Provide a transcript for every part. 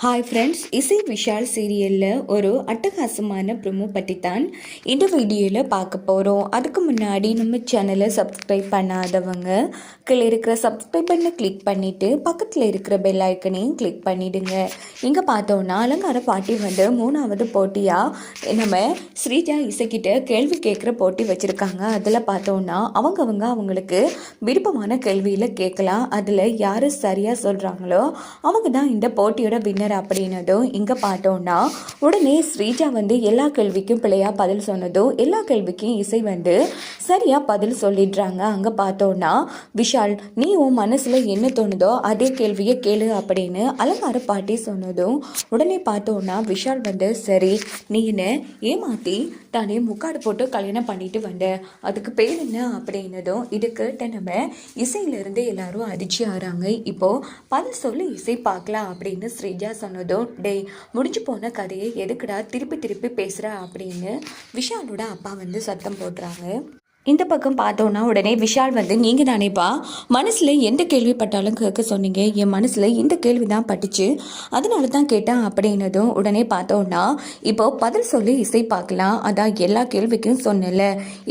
Hi friends இசை விஷால் சீரியலில் ஒரு அட்டகாசமான ப்ரொமோ பற்றி தான் இந்த வீடியோவில் பார்க்க போகிறோம் அதுக்கு முன்னாடி நம்ம சேனலை சப்ஸ்கிரைப் பண்ணாதவங்க கீழே இருக்கிற சப்ஸ்கிரைப் பண்ண கிளிக் பண்ணிவிட்டு பக்கத்தில் இருக்கிற பெல் ஐக்கனையும் கிளிக் பண்ணிவிடுங்க இங்கே பார்த்தோன்னா அலங்கார பாட்டி வந்து மூணாவது போட்டியாக நம்ம ஸ்ரீஜா இசைக்கிட்ட கேள்வி கேட்குற போட்டி வச்சுருக்காங்க. அதில் பார்த்தோன்னா அவங்கவங்க அவங்களுக்கு விருப்பமான கேள்வியில் கேட்கலாம். அதில் யார் சரியாக சொல்கிறாங்களோ அவங்க தான் இந்த போட்டியோட வின்னர் அப்படின்னதும் இங்கே பார்த்தோம்னா உடனே ஸ்ரீஜா வந்து எல்லா கேள்விக்கும் பிள்ளையாக பதில் சொன்னதும் எல்லா கேள்விக்கும் இசை வந்து சரியாக பதில் சொல்லிடுறாங்க. அங்கே பார்த்தோன்னா விஷால் நீ உன் மனசில் என்ன தோணுதோ அதே கேள்வியை கேளு அப்படின்னு அலங்கார பாட்டி சொன்னதும் உடனே பார்த்தோன்னா விஷால் வந்து சரி நீ என்ன ஏமாற்றி தானே முக்காடு போட்டு கல்யாணம் பண்ணிட்டு வந்த அதுக்கு பேர் என்ன அப்படின்னதும் இது கேட்ட நம்ம இசையிலிருந்து எல்லாரும் அதிர்ச்சி ஆகிறாங்க இப்போ பதில் சொல்லி இசை பார்க்கலாம் அப்படின்னு ஸ்ரீஜா சொன்னதும் டேய் முடிஞ்சு போன கதையை எதுக்குடா திருப்பி திருப்பி பேசுகிற அப்படின்னு விஷாலோட அப்பா வந்து சத்தம் போடுறாங்க இந்த பக்கம் பார்த்தோன்னா உடனே விஷால் வந்து நீங்கள் தானேப்பா மனசில் எந்த கேள்விப்பட்டாலும் கேட்க சொன்னீங்க. என் மனசில் இந்த கேள்வி தான் பட்டுச்சு. அதனால தான் கேட்டேன் அப்படின்னதும் உடனே பார்த்தோன்னா இப்போ பதில் சொல்லி இசை பார்க்கலாம். அதான் எல்லா கேள்விக்கும் சொன்னல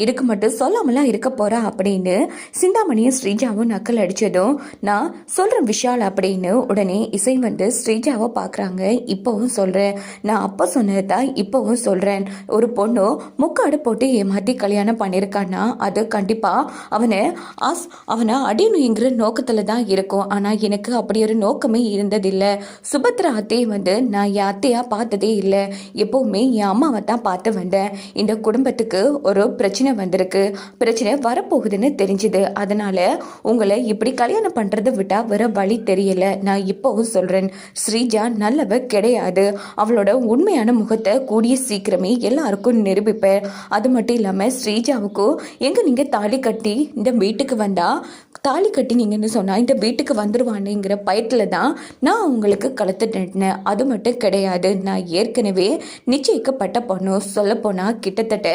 இதுக்கு மட்டும் சொல்லாமலாம் இருக்க போகிறா அப்படின்னு சிந்தாமணியும் ஸ்ரீஜாவும் நக்கல் அடித்ததும் நான் சொல்கிறேன் விஷால் அப்படின்னு உடனே இசை வந்து ஸ்ரீஜாவை பார்க்குறாங்க இப்போவும் சொல்கிறேன் நான் அப்போ சொன்னது தான் இப்போவும் சொல்கிறேன் ஒரு பொண்ணு முக்காடு போட்டு ஏமாற்றி கல்யாணம் பண்ணியிருக்கான்னா அது. கண்டிப்பாக அவனை ஆஸ் அவனை அடியணுங்கிற நோக்கத்தில் தான் இருக்கும். ஆனால் எனக்கு அப்படி ஒரு நோக்கமே இருந்ததில்லை. சுபத்ரா அத்தையை வந்து நான் என் அத்தையாக பார்த்ததே இல்லை. எப்போவுமே என் அம்மாவை தான் பார்த்து வந்தேன். இந்த குடும்பத்துக்கு ஒரு பிரச்சனை வந்திருக்கு. பிரச்சனை வரப்போகுதுன்னு தெரிஞ்சுது. அதனால் உங்களை இப்படி கல்யாணம் பண்ணுறதை விட்டால் வேற வழி தெரியல. நான் இப்போவும் சொல்கிறேன் ஸ்ரீஜா நல்லவ கிடையாது. அவளோட உண்மையான முகத்தை கூடிய சீக்கிரமே எல்லாருக்கும் நிரூபிப்பேன். அது மட்டும் இல்லாமல் ஸ்ரீஜாவுக்கும் எங்கே நீங்கள் தாலி கட்டி இந்த வீட்டுக்கு வந்தால் தாலி கட்டினீங்கன்னு சொன்னால் இந்த வீட்டுக்கு வந்துடுவானுங்கிற பயத்தில் தான் நான் உங்களுக்கு கழுத்து நட்டினேன் அது மட்டும் கிடையாது. நான் ஏற்கனவே நிச்சயிக்கப்பட்ட பொண்ணு சொல்லப்போனால் கிட்டத்தட்ட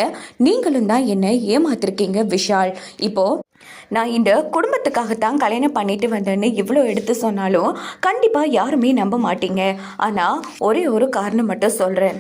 நீங்களும் தான் என்னை ஏமாத்திருக்கீங்க விஷால். இப்போது நான் இந்த குடும்பத்துக்காகத்தான் கல்யாணம் பண்ணிட்டு வந்தேன்னு இவ்வளோ எடுத்து சொன்னாலும் கண்டிப்பாக யாருமே நம்ப மாட்டீங்க. ஆனால் ஒரே ஒரு காரணம் மட்டும் சொல்கிறேன்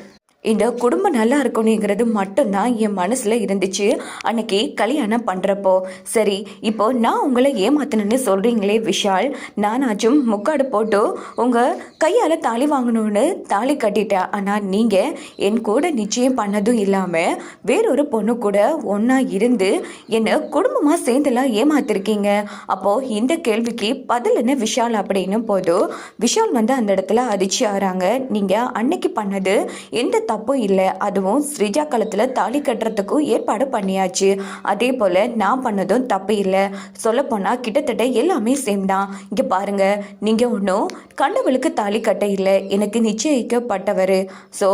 இந்த குடும்பம் நல்லா இருக்கணுங்கிறது மட்டும்தான் என் மனசில் இருந்துச்சு. அன்னைக்கு கல்யாணம் பண்ணுறப்போ சரி இப்போ நான் உங்களை ஏமாத்தினேன்னு சொல்கிறீங்களே விஷால். நானாச்சும் முக்காடு போட்டு உங்கள் கையால் தாலி வாங்கணும்னு தாலி கட்டிட்டேன். ஆனால் நீங்கள் என் கூட நிச்சயம் பண்ணதும் இல்லாமல் வேறொரு பொண்ணு கூட ஒன்றா இருந்து என்னை குடும்பமாக சேர்ந்துலாம் ஏமாத்திருக்கீங்க? அப்போது இந்த கேள்விக்கு பதில் என்ன விஷால் அப்படின்னு போதும் விஷால் வந்து அந்த இடத்துல அதிர்ச்சி ஆகிறாங்க நீங்கள் அன்னைக்கு பண்ணது எந்த தப்பும் இல்லை அதுவும் ஸ்ரீஜா காலத்தில் தாலி கட்டுறதுக்கும் ஏற்பாடு பண்ணியாச்சு அதே போல் நான் பண்ணதும் தப்பு இல்லை சொல்லப்போனால் கிட்டத்தட்ட எல்லாமே சேம் தான் இங்கே பாருங்கள் நீங்கள் ஒன்றும் கண்டவளுக்கு தாலி கட்ட இல்லை எனக்கு நிச்சயிக்கப்பட்டவர் ஸோ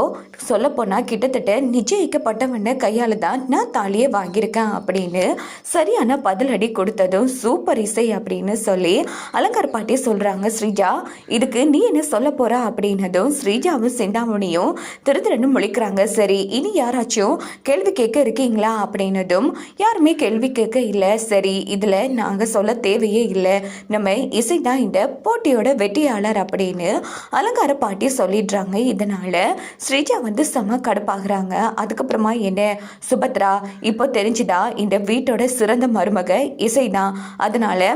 சொல்லப்போனால் கிட்டத்தட்ட நிச்சயிக்கப்பட்டவன கையால் தான் நான் தாலியை வாங்கியிருக்கேன் அப்படின்னு சரியான பதிலடி கொடுத்ததும் சூப்பர் இசை அப்படின்னு சொல்லி அலங்கார பாட்டி சொல்கிறாங்க ஸ்ரீஜா இதுக்கு நீ என்ன சொல்ல போகிற அப்படின்னதும் ஸ்ரீஜாவும் சிந்தாமணியும் திரு முழிக்கிறாங்க சரி இனி யாராச்சும் கேள்வி கேட்க இருக்கீங்களா அப்படின்னதும் யாருமே கேள்வி கேட்க இல்லை. சரி இதில் நாங்கள் சொல்ல தேவையே இல்லை. நம்ம இசை தான் இந்த போட்டியோட வெற்றியாளர் அப்படின்னு அலங்கார பாட்டி சொல்லிடுறாங்க. இதனால் ஸ்ரீஜா வந்து செம கடுப்பாகிறாங்க. அதுக்கப்புறமா என்ன? சுபத்ரா இப்போ தெரிஞ்சுதா இந்த வீட்டோட சிறந்த மருமக இசை தான். அதனால்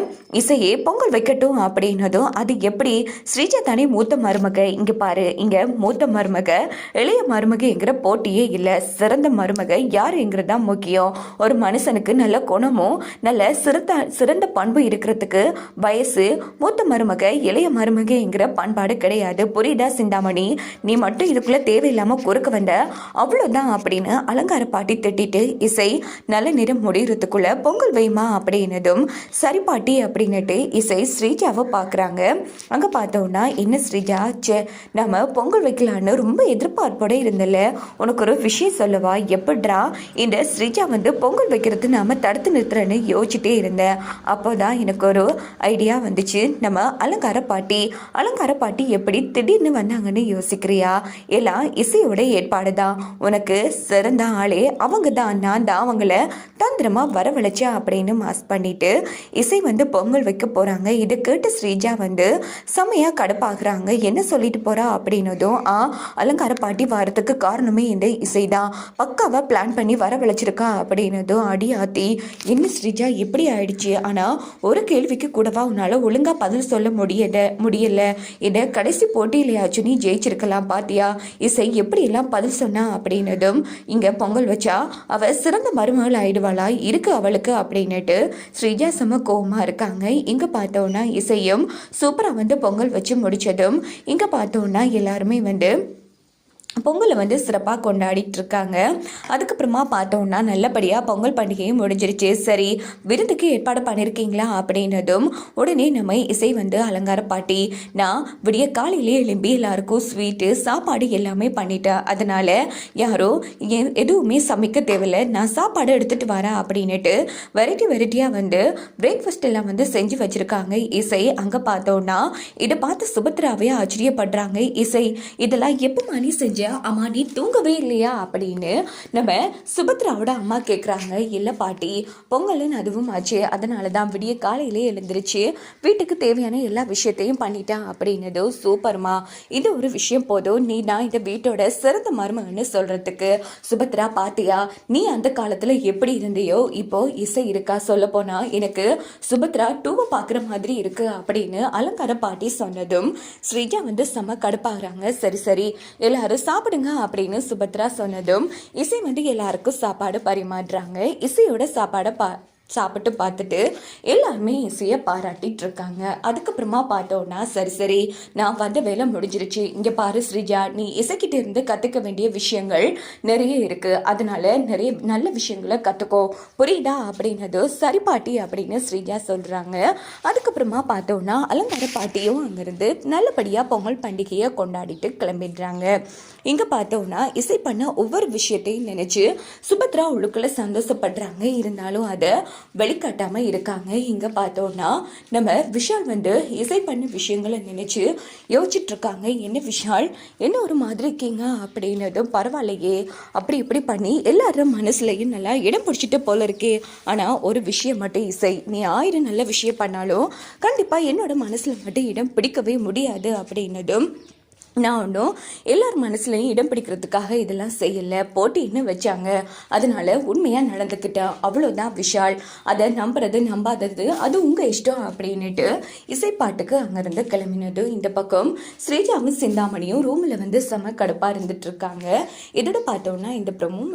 இசையே பொங்கல் வைக்கட்டும் அப்படின்னதும் அது எப்படி? ஸ்ரீஜா தானே மூத்த மருமக. இங்கே பாரு இங்கே மூத்த மருமக இளைய மருமக மருமகைங்கிற போட்டியே இல்லை. சிறந்த மருமக யாருங்கிறது தான் முக்கியம். ஒரு மனுஷனுக்கு நல்ல குணமும் நல்ல சிறந்த சிறந்த பண்பு இருக்கிறதுக்கு வயசு மூத்த மருமக இளைய மருமகைங்கிற பண்பாடு கிடையாது. புரியுதா சிந்தாமணி? நீ மட்டும் இதுக்குள்ள தேவையில்லாம குறுக்க வந்த. அவ்வளோதான் அப்படின்னு அலங்கார பாட்டி திட்டிட்டு இசை நல்ல நிறம் முடிகிறதுக்குள்ள பொங்கல் வைமா அப்படின்னதும் சரி பாட்டி அப்படின்னுட்டு இசை ஸ்ரீஜாவை பார்க்குறாங்க அங்கே பார்த்தோன்னா என்ன ஸ்ரீஜா? சே நம்ம பொங்கல் வைக்கலான்னு ரொம்ப எதிர்பார்ப்போட இருந்து இருந்தல உனக்கு ஒரு விஷயம் சொல்லவா? எப்படிரா இந்த ஸ்ரீஜா வந்து பொங்கல் வைக்கிறது நாம தடுத்து நிறுத்துறேன்னு யோசிச்சுட்டே இருந்தேன். அப்போ தான் எனக்கு ஒரு ஐடியா வந்துச்சு. நம்ம அலங்கார பாட்டி அலங்கார பாட்டி எப்படி திடீர்னு வந்தாங்கன்னு யோசிக்கிறியா? எல்லாம் இசையோட ஏற்பாடு தான் உனக்கு சிறந்த ஆளே அவங்க தான் நான் தான் அவங்கள தந்திரமாக வரவழைச்சேன் அப்படின்னு மாஸ் பண்ணிட்டு இசை வந்து பொங்கல் வைக்க போகிறாங்க இதை கேட்டு ஸ்ரீஜா வந்து செம்மையாக கடுப்பாகிறாங்க. என்ன சொல்லிட்டு போகிறா அப்படின்னதும் ஆ அலங்கார பாட்டி வரத்துக்கு காரணமே இந்த இசை தான் பக்காவாக பிளான் பண்ணி வரவழைச்சிருக்கா அப்படின்னதும் அடி ஆத்தி என்ன ஸ்ரீஜா இப்படி ஆயிடுச்சு? ஆனால் ஒரு கேள்விக்கு கூடவா உன்னால் ஒழுங்காக பதில் சொல்ல முடியல முடியல? இதை கடைசி போட்டியிலையாச்சும் நீ ஜெயிச்சிருக்கலாம் பாத்தியா? இசை எப்படியெல்லாம் பதில் சொன்னா? அப்படின்னதும் இங்கே பொங்கல் வச்சா அவ சிறந்த மருமகள் ஆயிடுவாளா? இருக்கு அவளுக்கு? அப்படின்னுட்டு ஸ்ரீஜா செம கோவமா இருக்காங்க. இங்கே பார்த்தோன்னா இசையும் சூப்பராக வந்து பொங்கல் வச்சு முடிச்சதும் இங்கே பார்த்தோன்னா எல்லாருமே வந்து பொங்கலை வந்து சிறப்பாக கொண்டாடிட்டு இருக்காங்க அதுக்கப்புறமா பார்த்தோன்னா நல்லபடியாக பொங்கல் பண்டிகையும் முடிஞ்சிருச்சு. சரி விருந்துக்கு ஏற்பாடு பண்ணியிருக்கீங்களா அப்படின்னதும் உடனே நம்ம இசை வந்து அலங்கார பாட்டி நான் விடிய காலையிலே எழும்பி எல்லாருக்கும் ஸ்வீட்டு சாப்பாடு எல்லாமே பண்ணிட்டேன் அதனால யாரோ எ- எதுவுமே சமைக்க தேவையில்ல நான் சாப்பாடு எடுத்துகிட்டு வரேன் அப்படின்னுட்டு வெரைட்டி வெரைட்டியாக வந்து பிரேக்ஃபாஸ்ட் எல்லாம் வந்து செஞ்சு வச்சுருக்காங்க. இசை அங்கே பார்த்தோன்னா இதை பார்த்து சுபத்ராவே ஆச்சரியப்படுறாங்க. இசை இதெல்லாம் எப்போ மணி செஞ்சு அம்மா நீ தூங்கவே இல்லையா? அப்படின்னு நம்ம சுபத்ராவோட அம்மா கேட்குறாங்க இல்லை பாட்டி பொங்கல்னு அதுவும் ஆச்சு. அதனால தான் விடிய காலையிலே எழுந்துருச்சு. வீட்டுக்கு தேவையான எல்லா விஷயத்தையும் பண்ணிட்டேன் அப்படின்னதோ சூப்பர்மா. இது ஒரு விஷயம் போதும். நீ நான் இந்த வீட்டோட சிறந்த மருமகன்னு சொல்கிறதுக்கு சுபத்ரா பாத்தியா நீ அந்த காலத்தில் எப்படி இருந்தியோ இப்போ இசை இருக்கா சொல்ல எனக்கு சுபத்ரா டூவை பார்க்குற மாதிரி இருக்கு அப்படின்னு அலங்கார பாட்டி சொன்னதும் ஸ்ரீஜா வந்து செம கடுப்பாகிறாங்க. சரி சரி எல்லாரும் சாப்பிடுங்க அப்படின்னு சுபத்ரா சொன்னதும் இசை வந்து எல்லாருக்கும் சாப்பாடு பரிமாறுறாங்க. இசையோட சாப்பாடை பா சாப்பிட்டு பார்த்துட்டு எல்லாருமே இசையை பாராட்டிட்டு இருக்காங்க. அதுக்கப்புறமா பார்த்தோன்னா சரி சரி நான் வந்த வேலை முடிஞ்சிருச்சு. இங்கே பாரு ஸ்ரீஜா நீ இசைக்கிட்ட இருந்து கற்றுக்க வேண்டிய விஷயங்கள் நிறைய இருக்குது அதனால நிறைய நல்ல விஷயங்களை கற்றுக்கோ புரியுதா? அப்படின்னது சரி பாட்டி அப்படின்னு ஸ்ரீஜா சொல்கிறாங்க அதுக்கப்புறமா பார்த்தோன்னா அலங்கார பாட்டியும் அங்கேருந்து நல்லபடியாக பொங்கல் பண்டிகையை கொண்டாடிட்டு கிளம்பிடுறாங்க. இங்கே பார்த்தோன்னா இசை பண்ண ஒவ்வொரு விஷயத்தையும் நினச்சி சுபத்ரா உள்ளுக்குள்ள சந்தோஷப்படுறாங்க. இருந்தாலும் அதை வெளிக்காட்டாமல் இருக்காங்க. இங்கே பார்த்தோன்னா நம்ம விஷால் வந்து இசை பண்ண விஷயங்களை நினச்சி யோசிச்சுட்டு இருக்காங்க என்ன விஷால்? என்ன ஒரு மாதிரி இருக்கீங்க? அப்படின்னதும் பரவாயில்லையே. அப்படி இப்படி பண்ணி எல்லாரும் மனசுலையும் நல்லா இடம் பிடிச்சிட்டு போல இருக்கே. ஆனால் ஒரு விஷயம் மட்டும் இசை. நீ ஆயிரம் நல்ல விஷயம் பண்ணாலும் கண்டிப்பாக என்னோட மனசில் மட்டும் இடம் பிடிக்கவே முடியாது அப்படின்னதும் நான் ஒன்றும் எல்லார் மனசுலையும் இடம் பிடிக்கிறதுக்காக இதெல்லாம் செய்யலை போட்டின்னு வச்சாங்க. அதனால உண்மையாக நடந்துக்கிட்டேன் அவ்வளோதான் விஷால். அதை நம்புறது நம்பாதது அது உங்கள் இஷ்டம் அப்படின்னுட்டு இசைப்பாட்டுக்கு அங்கேருந்து கிளம்பினது இந்த பக்கம். ஸ்ரீஜாவும் சிந்தாமணியும் ரூமில் வந்து செம கடுப்பாக இருந்துட்டு இருக்காங்க. இதோட பார்த்தோன்னா இந்த பிரமும்